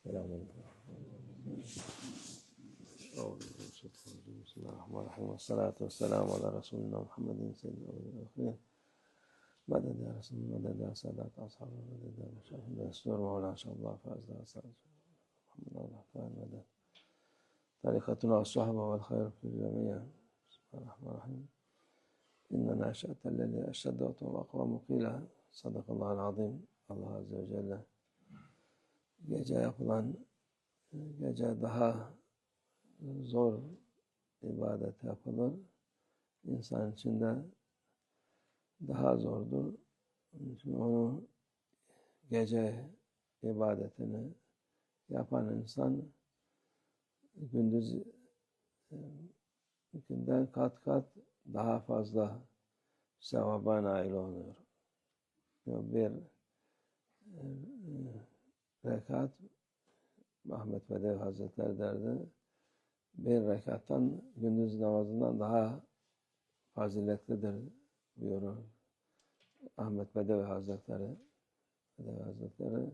Selamun بسم الله الرحمن الرحيم والصلاة والسلام على رسولنا محمد سيد الأولين مدد يا رسول الله مدد يا سادات أصحاب مدد يا مشايخ دستور مولانا شاء الله فاز محمد الله خير مدد طريقتنا والصحبة والخير في الجميع. بسم الله الرحمن الرحيم. إن ناشئة الليل أشد وطول أقوام قيلة صدق الله العظيم. Azze ve Celle gece yapılan gece daha zor ibadet yapılır. İnsan için de daha zordur. Çünkü onu gece ibadetini yapan insan gündüz günden kat kat daha fazla sevaba nail oluyor. Bir rekat Ahmet Bedevi Hazretleri derdi bir rekattan gündüz namazından daha faziletlidir buyurur. Ahmet Bedevi Hazretleri Bedevi Hazretleri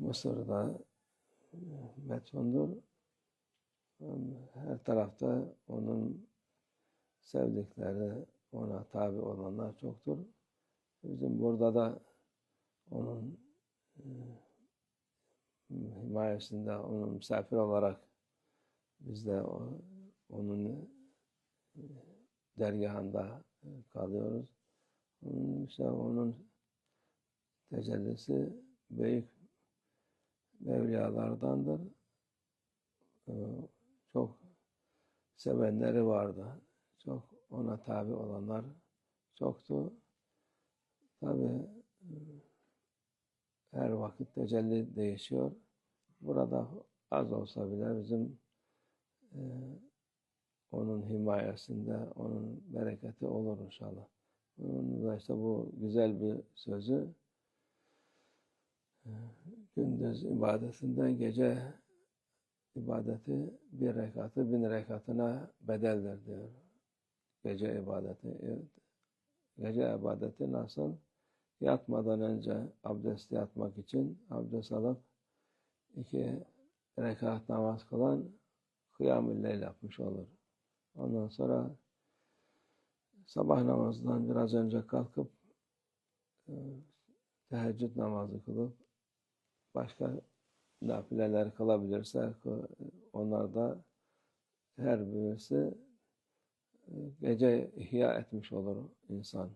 Mısır'da metfundur. Her tarafta onun sevdikleri, ona tabi olanlar çoktur. Bizim burada da onun himayesinde, onun misafir olarak biz de onun e, dergahında kalıyoruz. Onun, işte onun tecellisi büyük mevliyalardandır. E, çok sevenleri vardı. Çok ona tabi olanlar çoktu. Tabi her vakit tecelli değişiyor. Burada az olsa bile bizim e, onun himayesinde, onun bereketi olur inşallah. Onun da işte bu güzel bir sözü e, gündüz ibadetinden gece ibadeti bir rekatı bin rekatına bedeldir diyor. Gece ibadeti. Gece ibadeti nasıl? Yatmadan önce abdest yatmak için abdest alıp iki rekat namaz kılan kıyam-ı leyl yapmış olur. Ondan sonra sabah namazından biraz önce kalkıp e, teheccüd namazı kılıp başka nafileler kılabilirse onlar da her birisi e, gece ihya etmiş olur insan.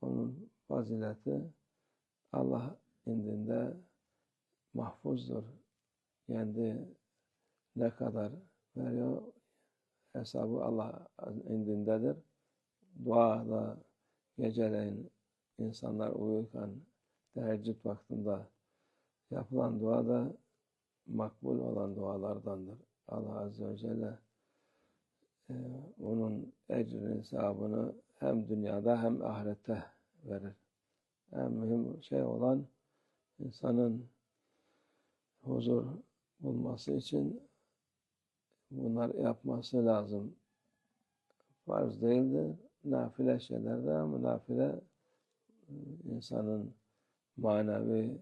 Onun fazileti Allah indinde mahfuzdur. Kendi ne kadar veriyor hesabı Allah indindedir. Duada geceleyin insanlar uyurken teheccüd vaktinde yapılan dua da makbul olan dualardandır. Allah Azze ve Celle e, onun ecrini, sevabını hem dünyada hem ahirette verir. En mühim şey olan insanın huzur bulması için bunlar yapması lazım. Farz değildir. Nafile şeylerde ama nafile insanın manevi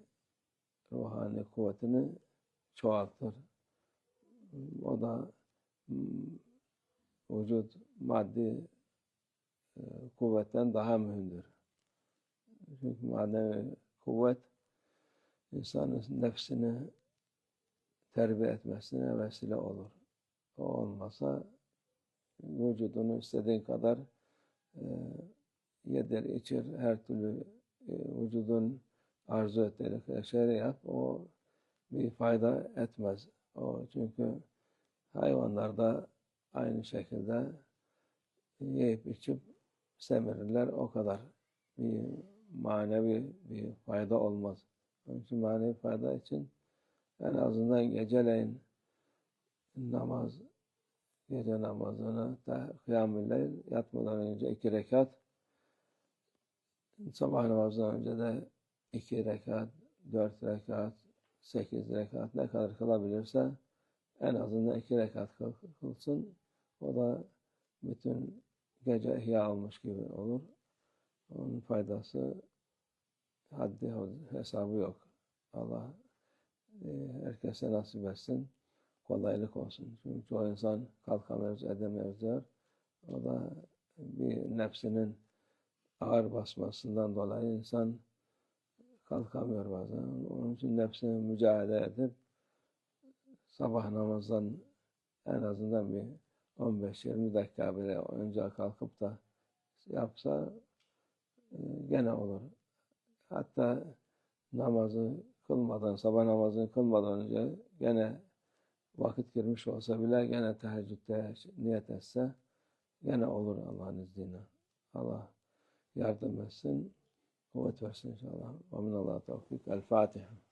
ruhani kuvvetini çoğaltır. O da vücut maddi e, kuvvetten daha mühimdir. Çünkü manevi kuvvet insanın nefsini terbiye etmesine vesile olur. O olmasa vücudunu istediğin kadar e, yedir, içir, her türlü e, vücudun arzu ettiği şeyleri yap. O bir fayda etmez. O çünkü hayvanlarda aynı şekilde yiyip içip semirirler o kadar. Bir manevi bir fayda olmaz. Onun için manevi fayda için en azından geceleyin namaz, gece namazını da kıyam-ı yatmadan önce iki rekat, sabah namazından önce de iki rekat, dört rekat, sekiz rekat ne kadar kılabilirse en azından iki rekat kılsın. O da bütün gece ihya olmuş gibi olur. Onun faydası haddi hesabı yok. Allah e, herkese nasip etsin. Kolaylık olsun. Çünkü çoğu insan kalkamıyoruz, edemiyoruz diyor. O da bir nefsinin ağır basmasından dolayı insan kalkamıyor bazen. Onun için nefsini mücadele edip sabah namazdan en azından bir 15-20 dakika bile önce kalkıp da yapsa gene olur. Hatta namazı kılmadan, sabah namazını kılmadan önce gene vakit girmiş olsa bile gene teheccüde niyet etse gene olur Allah'ın izniyle. Allah yardım etsin, kuvvet versin inşallah. Ve minallah tevfik. El Fatiha.